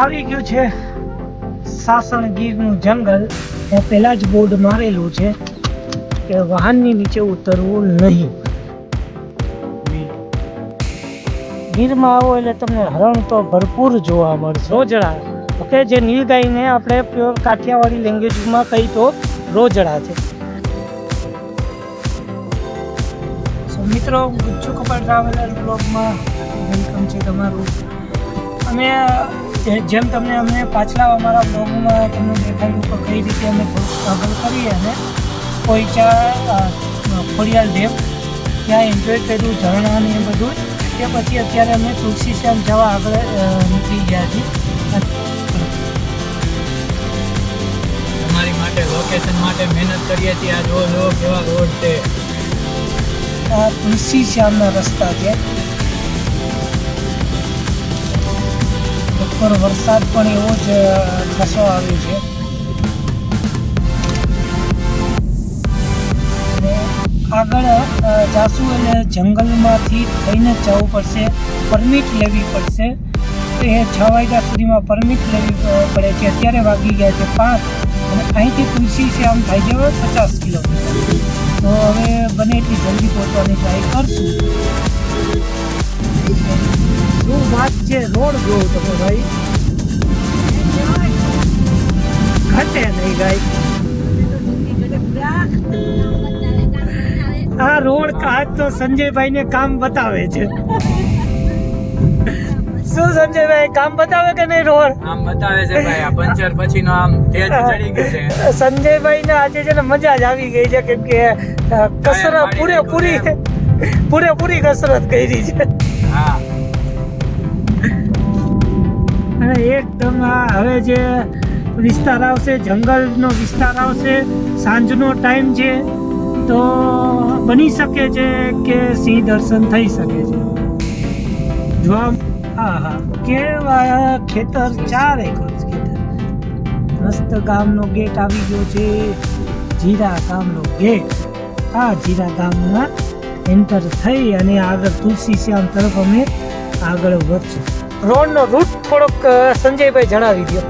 આવી ગયું છે. સાસણ ગીરનું જંગલ એ પહેલાં જ બોર્ડ મારેલું છે કે વાહનની નીચે ઉતરવું નહીં. ગીરમાં આવો એટલે તમને હરણ તો ભરપૂર જોવા મળશે. રોજડા. ઓકે, જે નીલગાયને આપણે પ્યોર કાઠિયાવાડી લેંગ્વેજમાં કહી તો રોજડા છે. મિત્રો ગુચ્છુ કપડ ટ્રાવેલર બ્લોગમાં વેલકમ છે તમારું. અમે જેમ તમને અમને પાછલા અમારા બ્લોગમાં તમને દેખાયું કે કઈ રીતે અમે સ્ટ્રગલ કરીએ અને પોઈચા ખોડિયાલ ડેમ ત્યાં એન્જોય કર્યું ઝરણાને એ બધું. તે પછી અત્યારે અમે તુલસી શ્યામ જવા આગળ નીકળી ગયા છીએ. તમારી માટે લોકેશન માટે મહેનત કરીએ છીએ. આ જો જો કેવા રોડ છે? આ તુલસી શ્યામના રસ્તા છે. ઉપર વરસાદ પણ એવો જ ખસો આવ્યો છે. આગળ જાસુ એટલે જંગલમાંથી થઈને જ જવું પડશે, પરમિટ લેવી પડશે. એ છ વાગ્યા સુધીમાં પરમિટ લેવી પડે છે. અત્યારે વાગી ગયા છે પાંચ અને અહીંથી તુલસી આમ થાય છે પચાસ કિલોમીટર તો હવે બને એટલી જલ્દી પહોંચવાની ટ્રાય કરશું. શું વાત છે રોડ જોવો તમે ભાઈ. ઘટે નહીં ભાઈ આ રોડ આજ તો સંજયભાઈ ને કામ બતાવે છે. શું સંજયભાઈ કામ બતાવે કે નહીં રોડ? આમ બતાવે છે ભાઈ આ પંચર પછીનો આમ તેજ ચડી ગયું છે. સંજયભાઈ ને આજે છે ને મજા જ આવી ગઈ છે કેમ કે કસરત પૂરેપૂરી પૂરેપૂરી કસરત કરી છે. એકદમ આ હવે જે વિસ્તાર આવશે, જંગલનો વિસ્તાર આવશે, સાંજનો ટાઈમ છે, તો બની શકે છે કે સિંહ દર્શન થઈ શકે છે. જોવા હા હા. કેવા ખેતર, ચાર એકર ખેતર. મસ્ત ગામનો ગેટ આવી ગયો છે, જીરા ગામનો ગેટ આ જીરા ગામમાં એન્ટર થઈ અને આગળ તુલસી શ્યામ તરફ અમે આગળ વધશું. રોડનો રૂટ થોડોક સંજયભાઈ જણાવી દો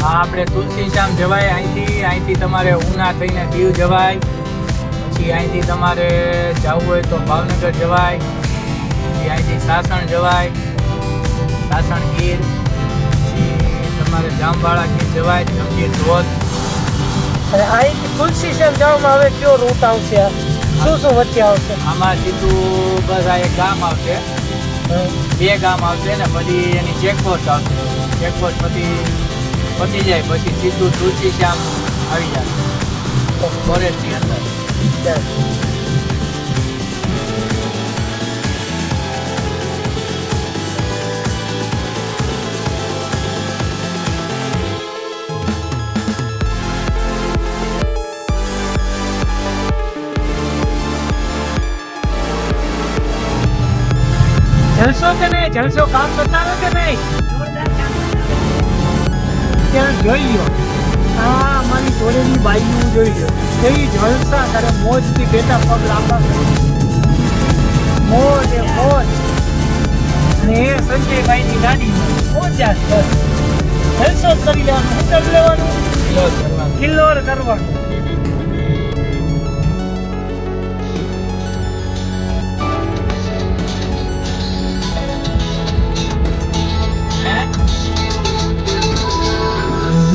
હા આપણે તુલસી શ્યામ જવાય અહીંથી. અહીંથી તમારે ઉના થઈને દીવ જવાય. પછી અહીંથી તમારે જવું હોય તો ભાવનગર જવાય. પછી અહીંથી સાસણ જવાય. સાસણ ગીર. પછી તમારે જામવાળા ગીર જવાય જમગીર ધોધ. અને અહીંથી તુલસી શ્યામ જવામાં હવે કયો રૂટ આવશે શું શું વચ્ચે આવશે? આમાં સીધું બસ આ એક ગામ આવશે. બે ગામ આવશે ને પછી એની ચેકપોસ્ટ આવશે. ચેકપોસ્ટ પછી પતી જાય, પછી સીધું તુલસી શ્યામ આવી જાય. ફોરેસ્ટની અંદર. જલસો કામ બતાવે કે નહીં? જોઈ લ્યો. આ અમારી જોડેની બાઈનું જોઈ લો કેવી જલસા કરે મોજથી બેટા પગ લાંબા કરે. મોજ એ મોજ. અને એ સંજયભાઈની ગાડી મોજા. જલસો કરી લેવાનું હોટલ લેવાનું. કિલો કરવાનો.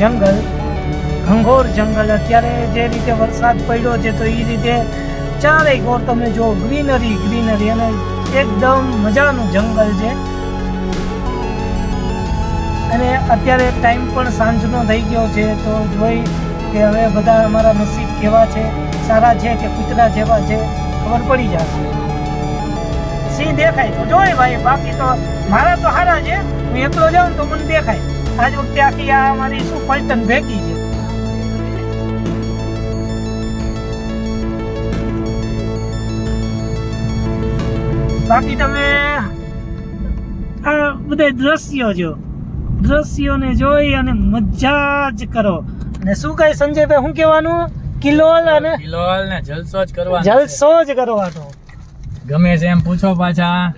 જંગલ, ઘંઘોર જંગલ. અત્યારે જે રીતે વરસાદ પડ્યો છે, તો એ રીતે ચારેય ઓર તમે જો ગ્રીનરી ગ્રીનરી અને એકદમ મજાનું જંગલ છે. અને અત્યારે ટાઈમ પણ સાંજનો થઈ ગયો છે, તો જોઈ કે હવે બધા અમારા નસીબ કેવા છે, સારા છે કે કૂતરા જેવા છે, ખબર પડી જશે. સિંહ દેખાય તો જોઈ ભાઈ, બાકી તો મારા તો સારા છે, હું એકલો જાઉં તો મને દેખાય. આજ વખતે આખી આ મારી શું પલટન ભેગી છે? બાકી તમે આ બધા દ્રશ્યો જો. દ્રશ્યોને જોઈ અને મજા જ કરો. અને શું કહે સંજયભાઈ શું કહેવાનું? કિલોલ અને કિલોલ ને જલસો જ કરવાનો. જલસો જ કરવાનો. ગમે છે એમ પૂછો પાછા.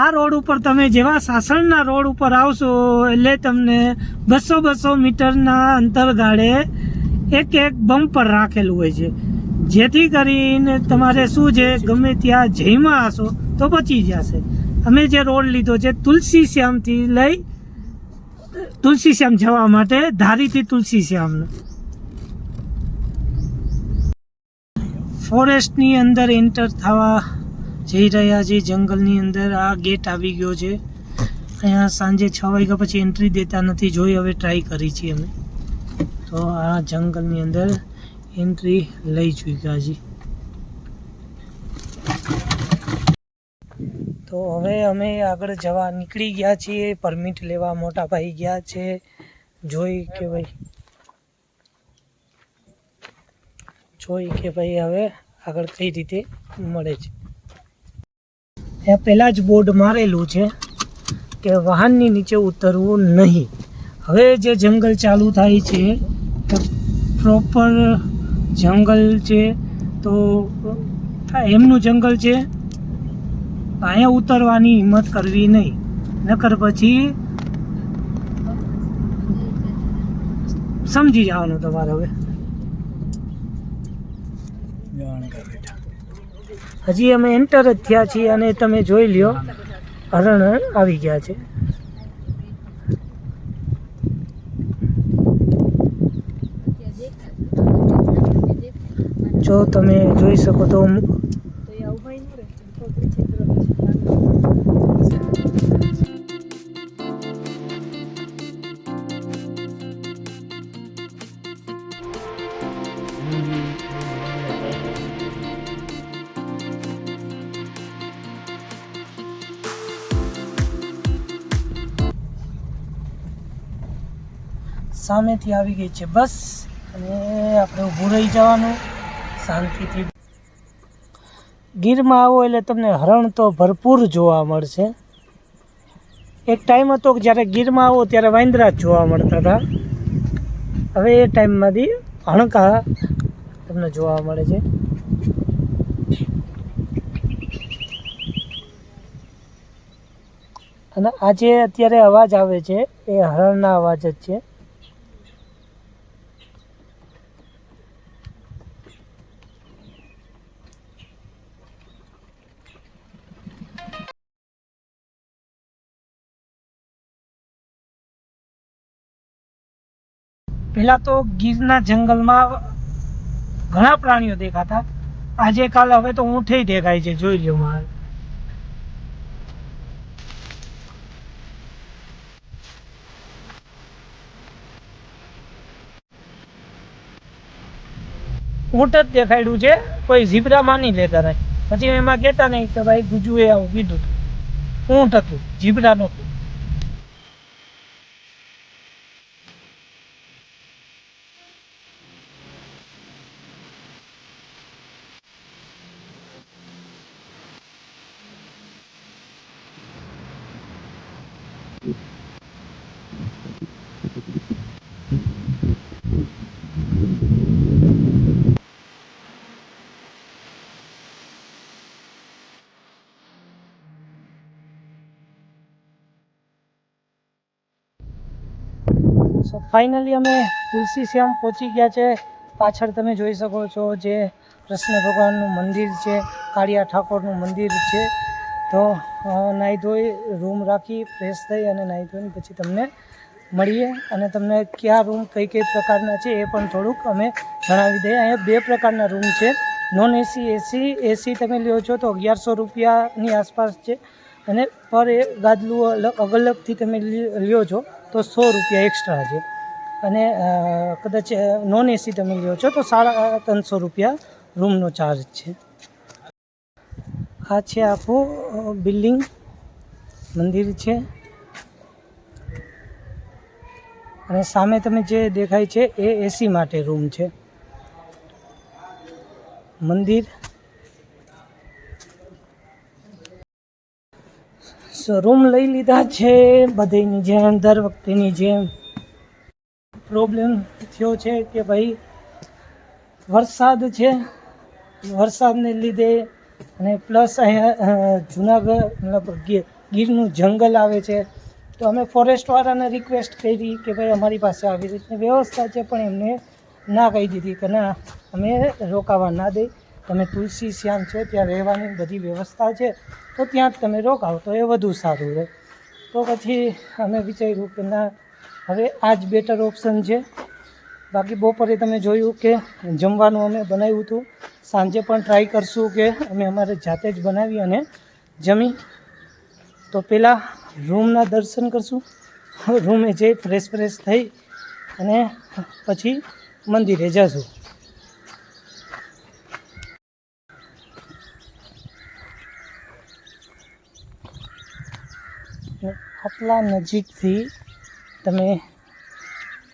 આ રોડ ઉપર તમે જેવા સાસણના રોડ ઉપર આવશો, એટલે તમને બસો બસો મીટરના અંતરગાળે એક એક બમ્પર રાખેલું હોય છે. જેથી કરીને તમારે શું છે, ગમે ત્યાં જઈમાં હશો તો બચી જશે. અમે જે રોડ લીધો છે, તુલસી શ્યામથી લઈ તુલસી શ્યામ જવા માટે ધારીથી તુલસી શ્યામનો ફોરેસ્ટની અંદર એન્ટર થવા જઈ રહ્યા છે, જંગલની અંદર. આ ગેટ આવી ગયો છે. અહીંયા સાંજે છ વાગ્યા પછી એન્ટ્રી દેતા નથી, જોઈ હવે ટ્રાય કરી છે અમે. તો આ જંગલની અંદર એન્ટ્રી લઈ ચૂક્યા છીએ. તો હવે અમે આગળ જવા નીકળી ગયા છીએ પરમિટ લેવા મોટા ભાઈ ગયા છે. જોઈ કે ભાઈ, જોઈ કે ભાઈ હવે આગળ કઈ રીતે મળે છે. ત્યાં પહેલાં જ બોર્ડ મારેલું છે કે વાહનની નીચે ઉતરવું નહીં. હવે જે જંગલ ચાલુ થાય છે પ્રોપર જંગલ છે, તો એમનું જંગલ છે અહીંયા ઉતરવાની હિંમત કરવી નહીં. નકર પછી સમજી જવાનું તમારે હવે. હજી અમે એન્ટર જ થયા છીએ અને તમે જોઈ લ્યો, હરણ આવી ગયા છે. જો તમે જોઈ શકો તો તો એ ઊભા ન રહે તો પછી સામેથી આવી ગઈ છે બસ અને આપણે ઊભું રહી જવાનું. શાંતિથી ગીરમાં આવો એટલે તમને હરણ તો ભરપૂર જોવા મળશે. એક ટાઈમ હતો કે જ્યારે ગીરમાં આવો ત્યારે વાંદરા જ જોવા મળતા હતા. હવે એ ટાઈમમાંથી હણકા તમને જોવા મળે છે. અને આ જે અત્યારે અવાજ આવે છે, એ હરણના અવાજ જ છે. પહેલા તો ગીરના જંગલમાં ઘણા પ્રાણીઓ દેખાતા. આજે કાલ હવે તો ઊંઠે દેખાય છે, જોઈ લો મારે. ઊંટ જ દેખાડ્યું છે, કોઈ ઝીબ્રા માની લેતા રહે. પછી એમાં કહેતા નહીં કે ભાઈ ગુજુએ આવું કીધું ઊંટ હતું, ઝીબ્રા નહોતું. સો ફાઇનલી અમે તુલસી શ્યામ પહોંચી ગયા છે. પાછળ તમે જોઈ શકો છો જે કૃષ્ણ ભગવાનનું મંદિર છે, કાળિયા ઠાકોરનું મંદિર છે. તો નાહી ધોઈ રૂમ રાખી ફ્રેશ થઈ અને નાહી ધોઈને પછી તમને મળીએ. અને તમને કયા રૂમ કઈ કઈ પ્રકારના છે એ પણ થોડુંક અમે જણાવી દઈએ. અહીંયા બે પ્રકારના રૂમ છે. નોન એસી એસી એસી તમે લ્યો છો તો અગિયારસો રૂપિયાની આસપાસ છે. અને પર એ ગાદલું અલગ અલગ અલગથી તમે લ્યો છો તો સો રૂપિયા એક્સ્ટ્રા છે. અને કદાચ નોન એસી તમે લ્યો છો તો સાડા ત્રણસો રૂપિયા રૂમનો ચાર્જ છે. આ છે આખું બિલ્ડિંગ. મંદિર છે. અને સામે તમે જે દેખાય છે એ એસી માટે રૂમ છે. મંદિર. રૂમ લઈ લીધા છે બધીની જેમ, દર વખતેની જેમ. પ્રોબ્લેમ થયો છે કે ભાઈ વરસાદ છે. વરસાદને લીધે અને પ્લસ અહીંયા જુનાગઢ, મતલબ ગીર ગીરનું જંગલ આવે છે. તો અમે ફોરેસ્ટવાળાને રિક્વેસ્ટ કરી કે ભાઈ અમારી પાસે આવી રીતની વ્યવસ્થા છે, પણ એમને ના કહી દીધી કે ના, અમે રોકાવા ના દઈ તમે તુલસી શ્યામ છો, ત્યાં રહેવાની બધી વ્યવસ્થા છે, તો ત્યાં જ તમે રોકાવો, તો એ વધુ સારું રહે. તો પછી અમે વિચાર્યું કે ના, હવે આ જ બેટર ઓપ્શન છે. બાકી બપોરે તમે જોયું કે જમવાનું અમે બનાવ્યું હતું. સાંજે પણ ટ્રાય કરશું કે અમે અમારે જાતે જ બનાવી અને જમી. તો પહેલાં રૂમના દર્શન કરશું. રૂમે જઈ ફ્રેશ ફ્રેશ થઈ અને પછી મંદિરે જશું. આટલા નજીકથી તમે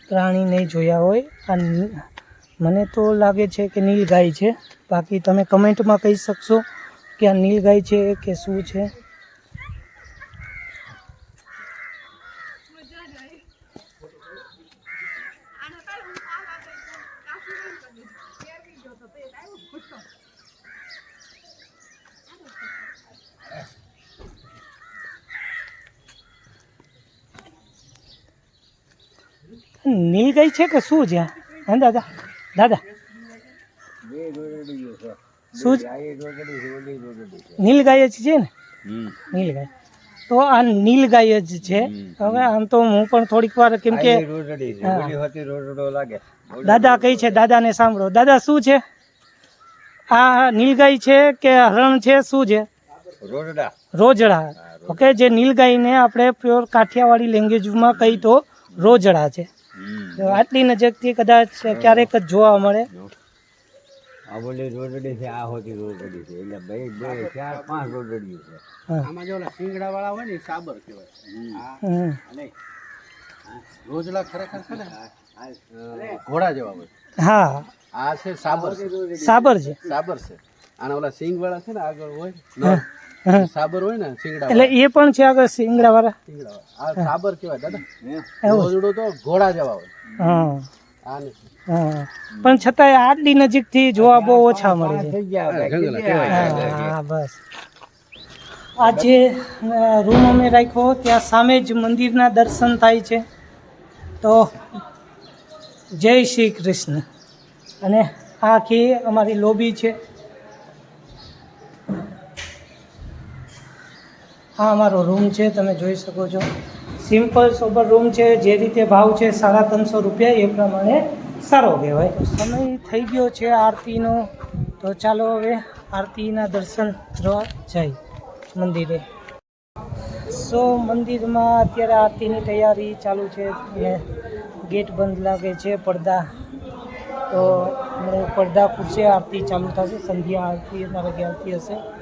પ્રાણી નહીં જોયા હોય. આ મને તો લાગે છે કે નીલગાય છે. બાકી તમે કમેન્ટમાં કહી શકશો કે આ નીલગાય છે કે શું છે? નીલગાય છે કે શું છે હા દાદા દાદા. શું છે? નીલગાય જ છે ને? નીલગાય તો આ નીલગાય જ છે. હવે આમ તો હું પણ થોડીક વાર કેમ કે દાદા કઈ છે દાદાને સાંભળો. દાદા શું છે? આ નીલગાય છે કે હરણ છે? શું છે? રોજડા. ઓકે જે નીલગાયને આપણે પ્યોર કાઠિયાવાડી લેંગ્વેજમાં કહી તો રોજડા છે. આટલી નજીકથી કદાચ ક્યારેક જ જોવા મળે. આ બોલી રોડડી છે આ હોતી રોડડી છે. એટલે બે બે ચાર પાંચ રોડડીઓ છે. આમાં જે ઓલા શિંગડા વાળા હોય ને સાબર કહેવાય. હમ. નહીં. ખરેખર છે ને ઘોડા જેવા હોય. હા. આ છે સાબર સાબર છે. સાબર છે. આના ઓલા સિંગ વાળા છે ને આગળ હોય. સાબર હોય ને સિંગડા એટલે એ પણ છે આગળ સિંગડા વાળા સિંગડા આ સાબર કેવાય દાદા. રોજડો તો ઘોડા જેવા હોય. હા. હા. પણ છતાંય આટલી નજીકથી જોવા બહુ ઓછા મળે છે. થઈ ગયા જંગલ હા બસ. આ જે રૂમ અમે રાખ્યો ત્યાં સામે જ મંદિરના દર્શન થાય છે. તો જય શ્રી કૃષ્ણ. અને આ આખી અમારી લોબી છે. આ અમારો રૂમ છે, તમે જોઈ શકો છો. સિમ્પલ સોબર રૂમ છે, જે રીતે ભાવ છે, સાડા ત્રણસો રૂપિયા, એ પ્રમાણે સારો કહેવાય. સમય થઈ ગયો છે આરતીનો. તો ચાલો હવે આરતીના દર્શન કરવા જાય મંદિરે. સો મંદિરમાં અત્યારે આરતીની તૈયારી ચાલુ છે. અને ગેટ બંધ લાગે છે, પડદા. તો પડદા ખુરશે આરતી ચાલુ થશે. સંધ્યા આરતી, અમારે વાગે આરતી હશે.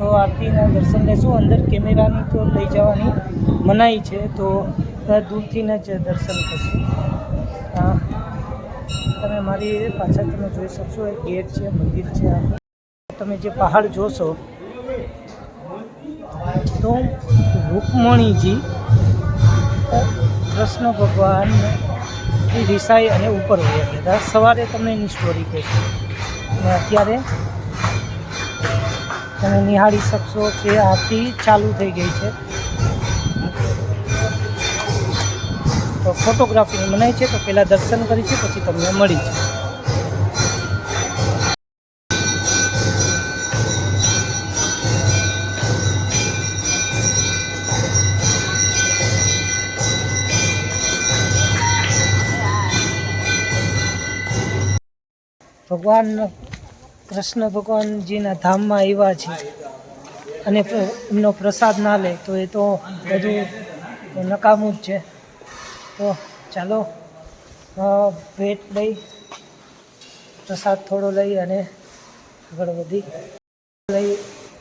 તો આરતીના દર્શન લેશું. અંદર કેમેરાની તો લઈ જવાની મનાઈ છે, તો દૂરથી જ દર્શન કરશું. તમે મારી પાછળ તમે જોઈ શકશો એ ગેટ છે, મંદિર છે. તમે જે પહાડ જોશો, તો રૂકમણીજી કૃષ્ણ ભગવાન રિસાઈ અને ઉપર હોય સવારે તમને એની સ્ટોરી કહેશું. અને અત્યારે તમે નિહાળી શકશો કે આરતી ચાલુ થઈ ગઈ છે. તો ફોટોગ્રાફી મનાય છે, તો પહેલાં દર્શન કરી છે, પછી તમને મળી છે. ભગવાન કૃષ્ણ ભગવાનજીના ધામમાં આવ્યા છે. અને એમનો પ્રસાદ ના લે, તો એ તો બધું નકામું જ છે. તો ચાલો ભેટ લઈ, પ્રસાદ થોડો લઈ અને આગળ વધી. લઈ,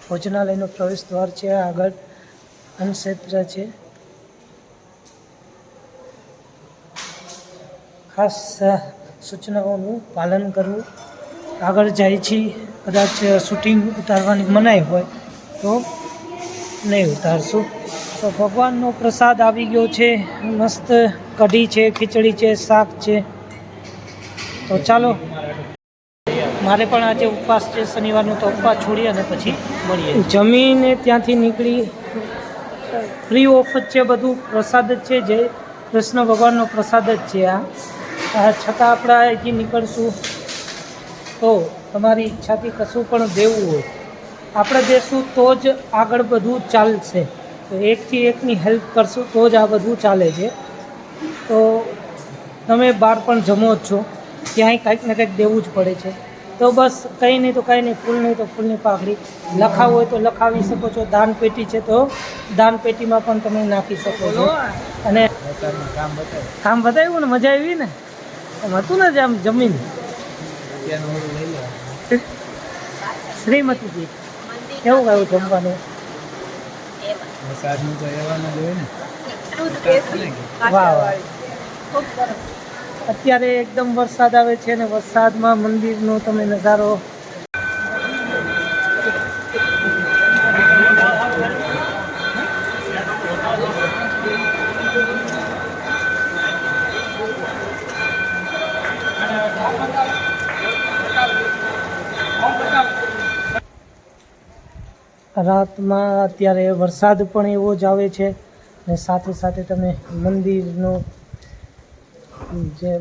ભોજનાલયનો પ્રવેશ દ્વાર છે, આગળ અન્નક્ષેત્ર છે. ખાસ સૂચનાઓનું પાલન કરવું. આગળ જાય છે, કદાચ શૂટિંગ ઉતારવાની મનાઈ હોય તો નહીં ઉતારશું. તો ભગવાનનો પ્રસાદ આવી ગયો છે, મસ્ત કઢી છે, ખીચડી છે, શાક છે. તો ચાલો, મારે પણ આજે ઉપવાસ છે, શનિવારનો તો ઉપવાસ છોડી અને પછી મળીએ. જમીને ત્યાંથી નીકળી ફ્રી ઓફ જ છે બધું, પ્રસાદ જ છે જે કૃષ્ણ ભગવાનનો પ્રસાદ જ છે આ છતાં આપણે અહીંથી નીકળશું. તો તમારી ઈચ્છાથી કશું પણ દેવું હોય. આપણે દેશું તો જ આગળ બધું ચાલશે. તો એકથી એકની હેલ્પ કરશું તો જ આ બધું ચાલે છે. તો તમે બહાર પણ જમો જ છો. ક્યાંય કંઈક ને કંઈક દેવું જ પડે છે. તો બસ કંઈ નહીં તો કંઈ નહીં ફૂલ નહીં તો ફૂલની પાઘડી. લખાવું હોય તો લખાવી શકો છો. દાન પેટી છે તો દાન પેટીમાં પણ તમે નાખી શકો છો. અને કામ બતાવે કામ બતાવ્યું ને? મજા આવી ને? એમ હતું ને જે આમ જમીન અત્યારનું ઓલું લઈ લે શ્રીમતીજી કેવું કયું જમવાનું? વરસાદનું તો રહેવાનું જ હોય ને. વાહ વાહ. અત્યારે એકદમ વરસાદ આવે છે અને વરસાદમાં મંદિરનો તમે નજારો રાતમાં અત્યારે વરસાદ પણ એવો જ આવે છે અને સાથે સાથે તમે મંદિરનો જે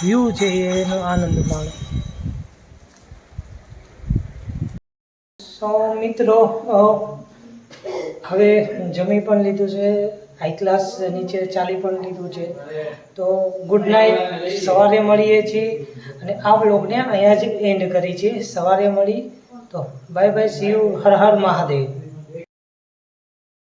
વ્યૂ છે એનો આનંદ માણો. સો મિત્રો હવે જમી પણ લીધું છે હાઈ ક્લાસ નીચે ચાલી પણ લીધું છે. તો ગુડ નાઇટ સવારે મળીએ છીએ. અને આ બ્લોગને અહીંયા જ એન્ડ કરી છે. સવારે મળી તો. Bye bye see you Har Har Mahadev.